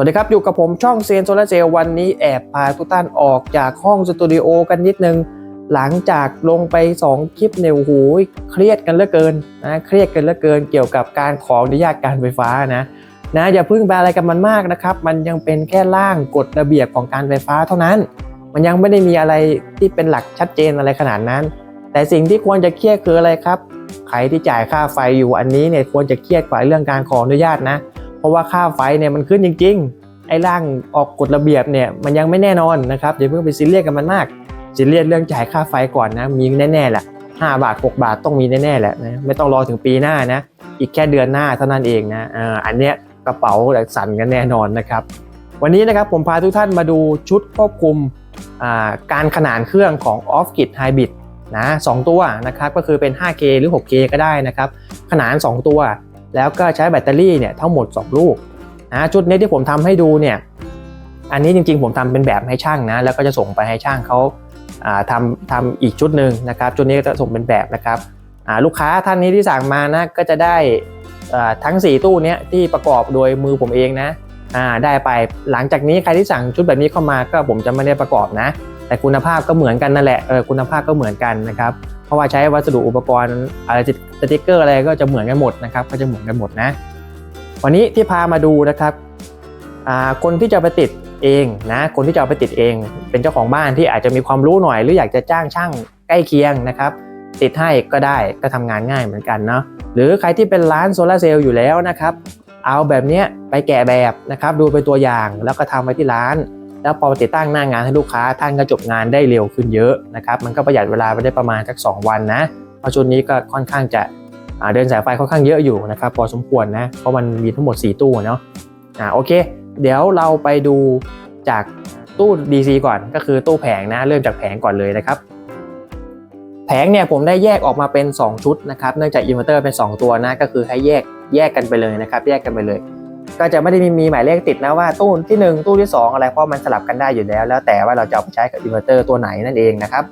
วัสดีครับ อยู่กับผมช่องเซียนโซลาเซลล์วันนี้แอบพาทุกท่านออกจากห้องสตูดิโอกันนิดนึง หลังจากลงไป 2 คลิปเนี่ยโอ้โหเครียดกันเหลือเกินนะเครียดกันเหลือเกินเกี่ยวกับการขออนุญาตการไฟฟ้านะนะอย่าพึ่งไปอะไรกับมันมากนะครับ มันยังเป็นแค่ร่างกฎระเบียบของการไฟฟ้าเท่านั้น มันยังไม่ได้มีอะไรที่เป็นหลักชัดเจนอะไรขนาดนั้น แต่สิ่งที่ควรจะเครียดคืออะไรครับใครที่จ่ายค่าไฟอยู่อันนี้เนี่ยควรจะเครียดกว่าเรื่องการขออนุญาตนะ เพราะว่าค่าไฟเนี่ยมันขึ้นจริง ๆ ไอ้ร่างออกกฎระเบียบเนี่ยมันยังไม่แน่นอนนะครับอย่าเพิ่งไปซีเรียสกับมันมากซีเรียสเรื่องจ่ายค่าไฟก่อนนะมีแน่ๆแหละ5บาท 6 บาทต้องมีแน่ๆแหละนะไม่ต้องรอถึงปีหน้านะ อีกแค่เดือนหน้าเท่านั้นเองนะอ,อันเนี้ยกระเป๋าสั่นกันแน่นอนนะครับ วันนี้นะครับผมพาทุกท่านมาดูชุดควบคุมการขนานเครื่องของ Off Grid Hybrid นะสองตัวนะครับก็คือเป็น 5K หรือ 6K ก็ได้นะครับ ขนาน 2 ตัว แล้วก็ใช้แบตเตอรี่เนี่ยทั้งหมด 2 ลูกนะชุดนี้ที่ผมทำให้ดูเนี่ยอันนี้จริงๆผมทำเป็นแบบให้ช่างนะแล้วก็จะส่งไปให้ช่างเขาทำทำอีกชุดหนึ่งนะครับชุดนี้ก็จะส่งเป็นแบบนะครับลูกค้าท่านนี้ที่สั่งมานะก็จะได้ทั้ง 4 ตู้เนี้ยที่ประกอบโดยมือผมเองนะได้ไปหลังจากนี้ใครที่สั่งชุดแบบนี้เข้ามาก็ผมจะไม่ได้ประกอบนะ แต่คุณภาพก็เหมือนกันนั่นแหละเออคุณภาพก็เหมือนกันนะครับ เพราะว่าใช้วัสดุอุปกรณ์อะไรสติกเกอร์อะไรก็จะเหมือนกันหมดนะครับ ก็จะเหมือนกันหมดนะ วันนี้ที่พามาดูนะครับคนที่จะไปติดเองนะคนที่จะเอาไปติดเอง เป็นเจ้าของบ้านที่อาจจะมีความรู้หน่อย หรืออยากจะจ้างช่างใกล้เคียงนะครับ ติดให้ก็ได้ก็ทำงานง่ายเหมือนกันเนาะหรือใครที่เป็นร้านโซลาเซลล์อยู่แล้วนะครับ เอาแบบเนี้ยไปแกะแบบนะครับ ดูเป็นตัวอย่างแล้วก็ทำไว้ที่ร้าน แล้วพอติดตั้งหน้างานให้ลูกค้า ท่านก็จบงานได้เร็วขึ้นเยอะนะครับมันก็ประหยัดเวลาไปได้ประมาณสัก 2 วันนะเพราะชุดนี้ก็ค่อนข้างจะเดินสายไฟค่อนข้างเยอะอยู่นะครับพอสมควรนะเพราะมันมีทั้งหมด 4 ตู้เนาะอ่าโอเค เดี๋ยวเราไปดูจากตู้ DC ก่อนก็คือตู้แผงนะเริ่มจากแผงก่อนเลยนะครับแผงเนี่ยผมได้แยกออกมาเป็น 2 ชุดนะครับเนื่องจากอินเวอร์เตอร์เป็น 2 ตัวนะก็คือให้แยกแยกกันไปเลยนะครับ แยกกันไปเลย ก็จะไม่ได้มีมีหมายเลขติดนะว่าตู้ที่ 1 ตู้ที่ 2 อะไรเพราะมันสลับกันได้อยู่แล้ว แล้วแต่ว่าเราจะเอาไปใช้กับอินเวอร์เตอร์ตัวไหนนั่นเองนะครับ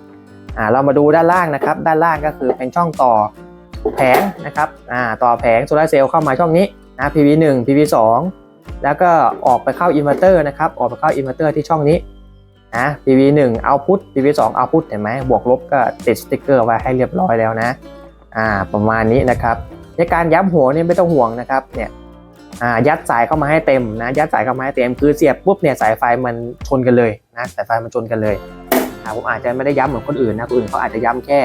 อ่าเรามาดูด้านล่างนะครับ ด้านล่างก็คือเป็นช่องต่อแผงนะครับอ่าต่อแผงโซลาร์เซลล์เข้ามาช่องนี้นะ PV 1 PV 2 แล้วก็ออกไปเข้าอินเวอร์เตอร์นะครับออกไปเข้าอินเวอร์เตอร์ที่ช่องนี้นะ PV 1 output PV 2 output เห็นไหมบวกลบก็ติดสติ๊กเกอร์ไว้ให้เรียบร้อยแล้วนะอ่าประมาณนี้นะครับในการย้ำหัวเนี่ยไม่ต้องห่วงนะครับเนี่ย อ่ายัดสายเข้ามาให้เต็มนะยัดสายเข้ามาให้เต็มคือเสียบปุ๊บเนี่ยสายไฟมันชนกันเลยนะสายไฟมันชนกันเลยอ่าผมอาจจะไม่ได้ย้ำเหมือนคนอื่นนะคนอื่นเขาอาจจะย้ำแค่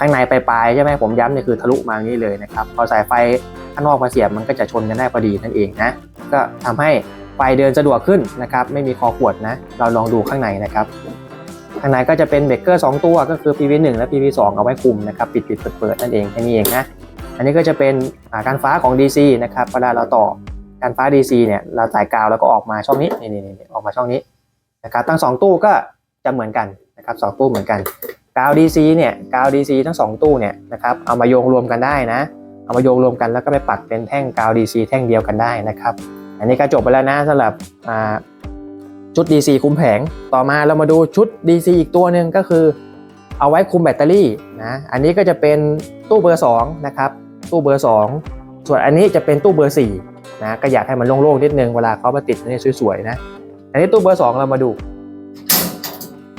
ข้างในปลายๆใช่ไหมผมย้ำเนี่ยคือทะลุมาอย่างนี้เลยนะครับพอสายไฟข้างนอกมาเสียบมันก็จะชนกันได้พอดีนั่นเองนะก็ทำให้ไฟเดินสะดวกขึ้นนะครับไม่มีคอขวดนะเราลองดูข้างในนะครับข้างในก็จะเป็นเบรกเกอร์2ตัวก็คือ PV1 และ PV2 เอาไว้คุมนะครับปิดปิดเปิดเปิดนั่นเองแค่นี้เองนะ อันนี้ก็จะเป็นการฟ้าของ DC นะครับเวลาเราต่อการฟ้า DC เนี่ยเราสายกาวแล้วก็ออกมาช่องนี้นี่นี่ออกมาช่องนี้นะครับทั้งสองตู้ก็จะเหมือนกันนะครับสองตู้เหมือนกันกาว DC เนี่ยกาว DC ทั้งสองตู้เนี่ยนะครับเอามาโยงรวมกันได้นะเอามาโยงรวมกันแล้วก็ไปปักเป็นแท่งกาว DC แท่งเดียวกันได้นะครับ อันนี้ก็จบไปแล้วนะสำหรับชุด DC คุมแผงต่อมาเรามาดูชุด DC อีกตัวหนึ่งก็คือเอาไว้คุมแบตเตอรี่นะอันนี้ก็จะเป็นตู้เบอร์2นะครับ ตู้เบอร์ 2 ส่วนอันนี้จะเป็นตู้เบอร์4นะก็อยากให้มันโล่งๆนิดนึงเวลาเขามาติดนนี้สวยๆนะ อันนี้ตู้เบอร์ 2 เรามาดู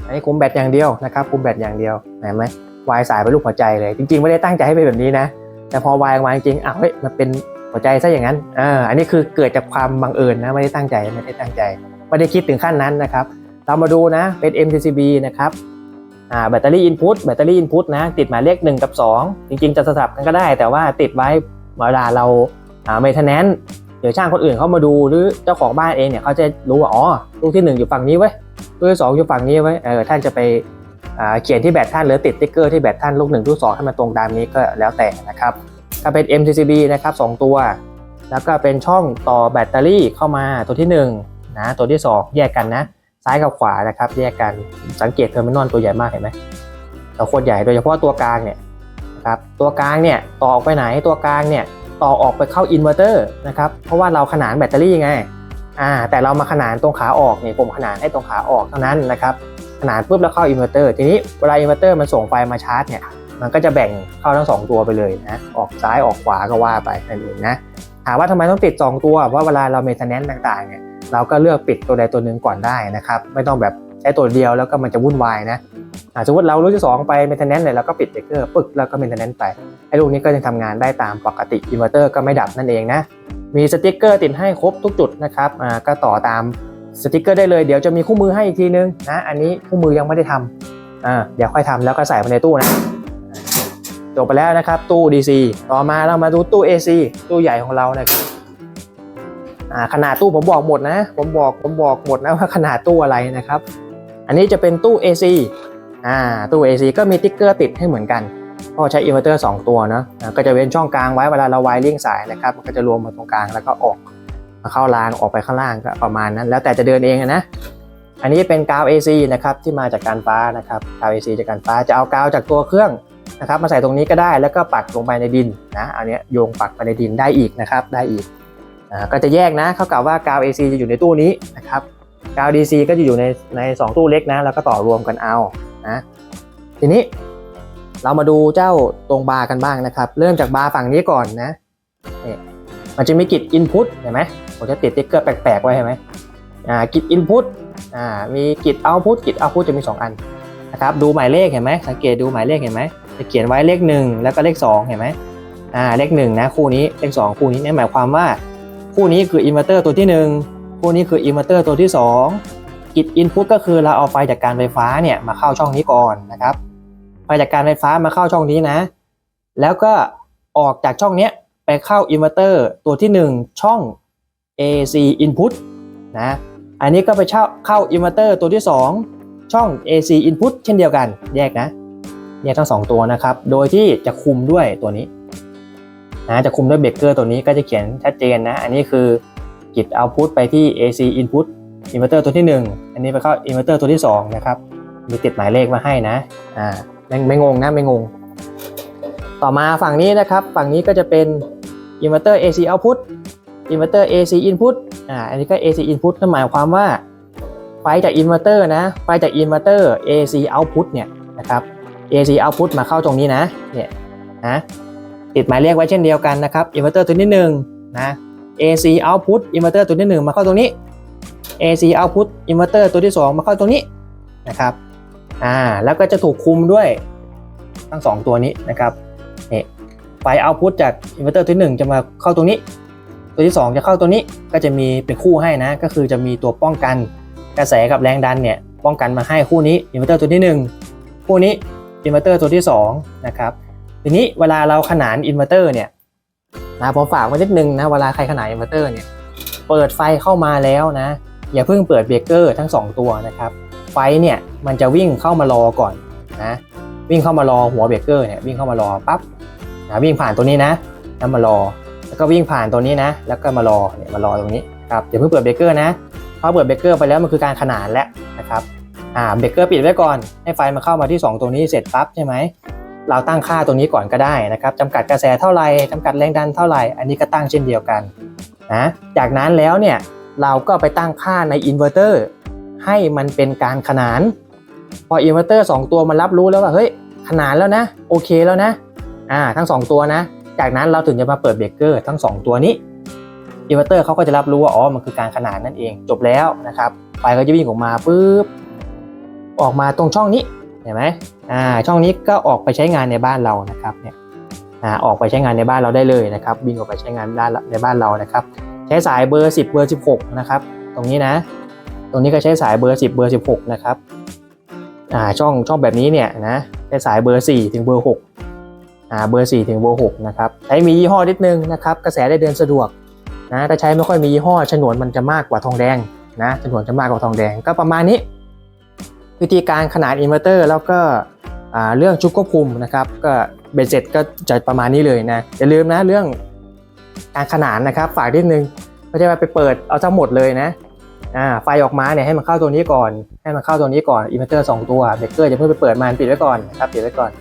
อันนี้คุมแบตอย่างเดียวนะครับคุมแบตอย่างเดียวเห็นไหมวายสายเป็นรูปหัวใจเลย จริงๆ ไม่ได้ตั้งใจให้เป็นแบบนี้นะ แต่พอวายออกมาจริงๆอ้าวเฮ้ยมันเป็นหัวใจซะอย่างนั้นอ่าอันนี้คือเกิดจากความบังเอิญนะไม่ได้ตั้งใจไม่ได้ตั้งใจไม่ได้คิดถึงขั้นนั้นนะครับ เรามาดูนะเป็น MCCB นะครับ อ่าแบตเตอรี่อินพุตแบตเตอรี่อินพุตนะติดหมายเลข1 กับ 2 จริงๆ จะสลับกันก็ได้ แต่ว่าติดไว้เวลาเราอ่าเมทแนนเดี๋ยวช่างคนอื่นเข้ามาดูหรือเจ้าของบ้านเองเนี่ยเขาจะรู้ว่าอ๋อลูกที่ 1 อยู่ฝั่งนี้ไว้ลูกที่สองอยู่ฝั่งนี้ไว้เออท่านจะไปเขียนที่แบตท่านหรือติดติ๊กเกอร์ที่แบตท่านลูก1ลูก2ให้มันตรงตามนี้ก็แล้วแต่นะครับถ้าเป็น MCCB นะครับสองตัว แล้วก็เป็นช่องต่อแบตเตอรี่เข้ามาตัวที่1นะตัวที่ 2 แยกกันนะ ซ้ายกับขวานะครับ แยกกันสังเกตเทอร์มินอลตัวใหญ่มากเห็นไหมตัวโคตรใหญ่โดยเฉพาะตัวกลางเนี่ยนะครับตัวกลางเนี่ยต่อออกไปไหนตัวกลางเนี่ยต่อออกไปเข้าอินเวอร์เตอร์นะครับเพราะว่าเราขนานแบตเตอรี่ไงอ่าแต่เรามาขนานตรงขาออกเนี่ยผมขนานให้ตรงขาออกเท่านั้นนะครับขนานปุ๊บแล้วเข้าอินเวอร์เตอร์ทีนี้เวลาอินเวอร์เตอร์มันส่งไฟมาชาร์จเนี่ยมันก็จะแบ่งเข้าทั้งสองตัวไปเลยนะออกซ้ายออกขวาก็ว่าไปนั่นเองนะถามว่าทำไมต้องติด 2 ตัวเพราะเวลาเราเมนเทนแนนต่างๆเนี่ย เราก็เลือกปิดตัวใดตัวหนึ่งก่อนได้นะครับ ไม่ต้องแบบใช้ตัวเดียวแล้วก็มันจะวุ่นวายนะอ่าสมมติเรารู้ที่สองไปเมนเทนแนนเนี่ยเราก็ปิดเบรกเกอร์ปึ๊กแล้วก็เมนเทนแนนไปไอ้ลูกนี้ก็ยังทำงานได้ตามปกติอินเวอร์เตอร์ก็ไม่ดับนั่นเองนะมีสติ๊กเกอร์ติดให้ครบทุกจุดนะครับอ่าก็ต่อตามสติ๊กเกอร์ได้เลยเดี๋ยวจะมีคู่มือให้อีกทีนึงนะอันนี้คู่มือยังไม่ได้ทำอ่าเดี๋ยวค่อยทำแล้วก็ใส่ไปในตู้นะจบไปแล้วนะครับตู้ DC ต่อมาเรามาดูตู้ AC ตู้ใหญ่ของเรานะครับอ่า ขนาดตู้ผมบอกหมดนะ ผมบอกผมบอกหมดนะว่าขนาดตู้อะไรนะครับ อันนี้จะเป็นตู้ AC อ่าตู้ AC ก็มีติ๊กเกอร์ติดให้เหมือนกันเพราะใช้อินเวอร์เตอร์2ตัวเนอะก็จะเว้นช่องกลางไว้เวลาเราไวริ่งสายนะครับมันก็จะรวมมาตรงกลางแล้วก็ออกมาเข้ารางออกไปข้างล่างก็ประมาณนั้น แล้วแต่จะเดินเองอะนะอันนี้เป็นกาว AC นะครับที่มาจากการฟ้านะครับกาว AC จากการฟ้าจะเอากาวจากตัวเครื่องนะครับมาใส่ตรงนี้ก็ได้แล้วก็ปักลงไปในดินนะอันนี้ยโยงปักไปในดินได้อีกนะครับได้อีก ก็จะแยกนะเขากล่าวว่ากาว AC จะอยู่ในตู้นี้นะครับกาว DC ก็จะอยู่ในในสองตู้เล็กนะ แล้วก็ต่อรวมกันเอานะทีนี้เรามาดูเจ้าตรงบาร์กันบ้างนะครับ เริ่มจากบาร์ฝั่งนี้ก่อนนะเนี่ยมันจะมีกิจ input เห็นไหมผมจะติดติ๊กเกอร์แปลกๆไว้เห็นไหมอ่ากิจ input อ่ามีกิจ output กิจ output จะมี 2 อันนะครับดูหมายเลขเห็นไหมสังเกตดูหมายเลขเห็นไหมจะเขียนไว้เลข 1 แล้วก็เลข 2 เห็นไหมอ่าเลข1นะคู่นี้เลข2คู่นี้เนี่ยหมายความว่า คู่นี้คืออินเวอร์เตอร์ตัวที่ 1 คู่นี้คืออินเวอร์เตอร์ตัวที่ 2 กิจ input ก็คือเราเอาไฟจากการไฟฟ้าเนี่ยมาเข้าช่องนี้ก่อนนะครับ ไฟจากการไฟฟ้ามาเข้าช่องนี้นะ แล้วก็ออกจากช่องนี้ไปเข้าอินเวอร์เตอร์ตัวที่ 1 ช่อง AC input นะ อันนี้ก็ไปเข้าเข้าอินเวอร์เตอร์ตัวที่ 2 ช่อง AC input เช่นเดียวกัน แยกนะ แยกทั้งสองตัวนะครับ โดยที่จะคุมด้วยตัวนี้ นะจะคุมด้วยเบรกเกอร์ตัวนี้ก็จะเขียนชัดเจนนะ อันนี้คือกิจ output ไปที่ AC input อินเวอร์เตอร์ตัวที่ 1 อันนี้ไปเข้าอินเวอร์เตอร์ตัวที่ 2 นะครับ มีติดหมายเลขมาให้นะ อ่าไม่ไม่งงนะไม่งง ต่อมาฝั่งนี้นะครับ ฝั่งนี้ก็จะเป็น inverter AC output inverter AC input อ่า อันนี้ก็ AC input นั่นหมายความว่าไฟจาก inverter นะ ไฟจาก inverter AC output เนี่ยนะครับ AC output มาเข้าตรงนี้นะ เนี่ยนะ ติดหมายเลขไว้เช่นเดียวกันนะครับ inverter ตัวที่หนึ่งนะ AC output inverter ตัวที่หนึ่งมาเข้าตรงนี้ AC output inverter ตัวที่สองมาเข้าตรงนี้นะครับอ่าแล้วก็จะถูกคุมด้วยทั้งสองตัวนี้นะครับนี่ไฟเอาพุตจากอินเวอร์เตอร์ตัวที่หนึ่งจะมาเข้าตรงนี้ ตัวที่ 2 จะเข้าตัวนี้ก็จะมีเป็นคู่ให้นะ ก็คือจะมีตัวป้องกันกระแสกับแรงดันเนี่ยป้องกันมาให้คู่นี้อินเวอร์เตอร์ตัวที่ 1 คู่นี้อินเวอร์เตอร์ตัวที่2นะครับ ทีนี้เวลาเราขนานอินเวอร์เตอร์เนี่ยนะผมฝากไว้นิดนึงนะเวลาใครขนานอินเวอร์เตอร์เนี่ยเปิดไฟเข้ามาแล้วนะ อย่าเพิ่งเปิดเบรกเกอร์ทั้งสองตัวนะครับ ไฟเนี่ยมันจะวิ่งเข้ามารอก่อนนะวิ่งเข้ามารอหัวเบรกเกอร์เนี่ยวิ่งเข้ามารอปั๊บนะวิ่งผ่านตัวนี้นะแล้วมารอ แล้วก็วิ่งผ่านตัวนี้นะ แล้วก็มารอเนี่ยมารอตรงนี้ครับอย่าเพิ่งเปิดเบรกเกอร์นะพราะเปิดเบรกเกอร์ไปแล้วมันคือการขนานแล้วนะครับอ่าเบรกเกอร์ปิดไว้ก่อนให้ไฟมันเข้ามาที่ 2 ตัวนี้เสร็จปั๊บใช่ไหม เราตั้งค่าตัวนี้ก่อนก็ได้นะครับจำกัดกระแสเท่าไหร่จำกัดแรงดันเท่าไหร่อันนี้ก็ตั้งเช่นเดียวกันนะจากนั้นแล้วเนี่ยเราก็ไปตั้งค่าในอินเวอร์เตอร์ให้มันเป็นการขนาน พออินเวอร์เตอร์2ตัวมันรับรู้แล้วว่าเฮ้ยขนานแล้วนะโอเคแล้วนะอ่าทั้ง 2 ตัวนะ จากนั้นเราถึงจะมาเปิดเบรกเกอร์ทั้ง 2 ตัวนี้อินเวอร์เตอร์เขาก็จะรับรู้ว่าอ๋อมันคือการขนานนั่นเองจบแล้วนะครับไฟก็จะวิ่งออกมาปุ๊บออกมาตรงช่องนี้ เห็นไหมอ่าช่องนี้ก็ออกไปใช้งานในบ้านเรานะครับเนี่ยอ่าออกไปใช้งานในบ้านเราได้เลยนะครับวิ่งออกไปใช้งานด้านในบ้านเรานะครับ ใช้สายเบอร์ 10 เบอร์ 16 นะครับ ตรงนี้นะ ตรงนี้ก็ใช้สายเบอร์ 10 เบอร์ 16 นะครับอ่าช่องช่องแบบนี้เนี่ยนะใช้สายเบอร์ 4 ถึงเบอร์ 6อ่าเบอร์ 4 ถึงเบอร์ 6 นะครับใช้มียี่ห้อนิดนึงนะครับ กระแสได้เดินสะดวกนะถ้าใช้ไม่ค่อยมียี่ห้อฉนวนมันจะมากกว่าทองแดงนะฉนวนจะมากกว่าทองแดงก็ประมาณนี้ วิธีการขนาดอินเวอร์เตอร์แล้วก็เรื่องชุดควบคุมนะครับ ก็เบ็ดเสร็จก็จะประมาณนี้เลยนะอย่าลืมนะเรื่องการขนานนะครับฝากนิดนึงไม่ใช่ว่าไปเปิดเอาทั้งหมดเลยนะไฟออกมาเนี่ยให้มันเข้าตัวนี้ก่อน ให้มันเข้าตัวนี้ก่อนอินเวอร์เตอร์สองตัวเบรกเกอร์จะเพิ่งไปเปิดมันปิดไว้ก่อนครับปิดไว้ก่อน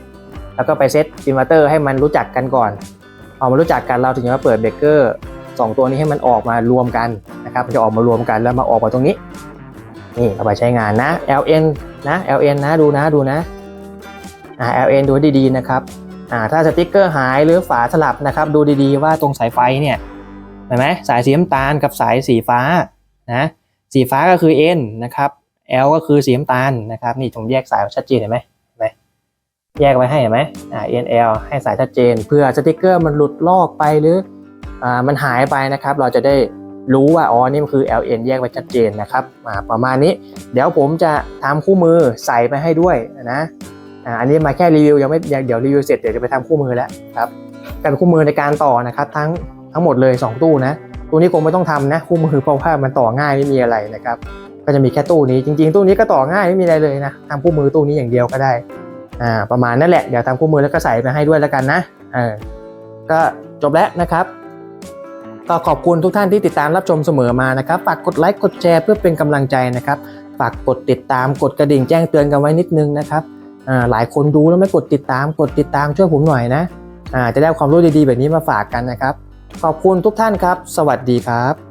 แล้วก็ไปเซตอินเวอร์เตอร์ให้มันรู้จักกันก่อนพอมันรู้จักกันเราถึงจะมาเปิดเบรกเกอร์สองตัวนี้ให้มันออกมารวมกันนะครับจะออกมารวมกันแล้วมาออกมาตรงนี้นี่เอาไปใช้งานนะ LN นะ LN นะดูนะดูนะอ่า LN ดูดีๆนะครับอ่าถ้าสติ๊กเกอร์หายหรือฝาสลับนะครับ ดูดีๆว่าตรงสายไฟเนี่ยเห็นไหมสายสีน้ำตาลกับสายสีฟ้านะสีฟ้าก็คือ N นะครับ L ก็คือสีน้ำตาลนะครับนี่ผมแยกสายชัดเจนเห็นไหมเห็นไหมแยกไว้ให้เห็นไหมอ่า N L ให้สายชัดเจน เพื่อสติกเกอร์มันหลุดลอกไปหรืออ่ามันหายไปนะครับ เราจะได้ รู้ว่าอ๋อนี่มันคือ L N แยกไว้ชัดเจนนะครับประมาณนี้ เดี๋ยวผมจะทำคู่มือใส่ไปให้ด้วยนะอันนี้มาแค่รีวิวยังไม่เดี๋ยวรีวิวเสร็จเดี๋ยวจะไปทำคู่มือแล้วครับกันคู่มือในการต่อนะครับทั้งทั้งหมดเลย 2 ตู้นะตู้นี้คงไม่ต้องทำนะคู่มือเพราะว่ามันต่อง่ายไม่มีอะไรนะครับ ก็จะมีแค่ตู้นี้จริง ๆ ตู้นี้ก็ต่อง่ายไม่มีอะไรเลยนะทำคู่มือตู้นี้อย่างเดียวก็ได้อ่าประมาณนั่นแหละเดี๋ยวทำคู่มือแล้วก็ใส่ไปให้ด้วยแล้วกันนะเออก็จบแล้วนะครับ ก็ขอบคุณทุกท่านที่ติดตามรับชมเสมอมานะครับ ฝากกดไลค์กดแชร์เพื่อเป็นกำลังใจนะครับ ฝากกดติดตามกดกระดิ่งแจ้งเตือนกันไว้นิดนึงนะครับอ่าหลายคนดูแล้วไม่กดติดตามกดติดตามช่วยผมหน่อยนะอ่าจะได้ความรู้ดีๆแบบนี้มาฝากกันนะครับ ขอบคุณทุกท่านครับ สวัสดีครับ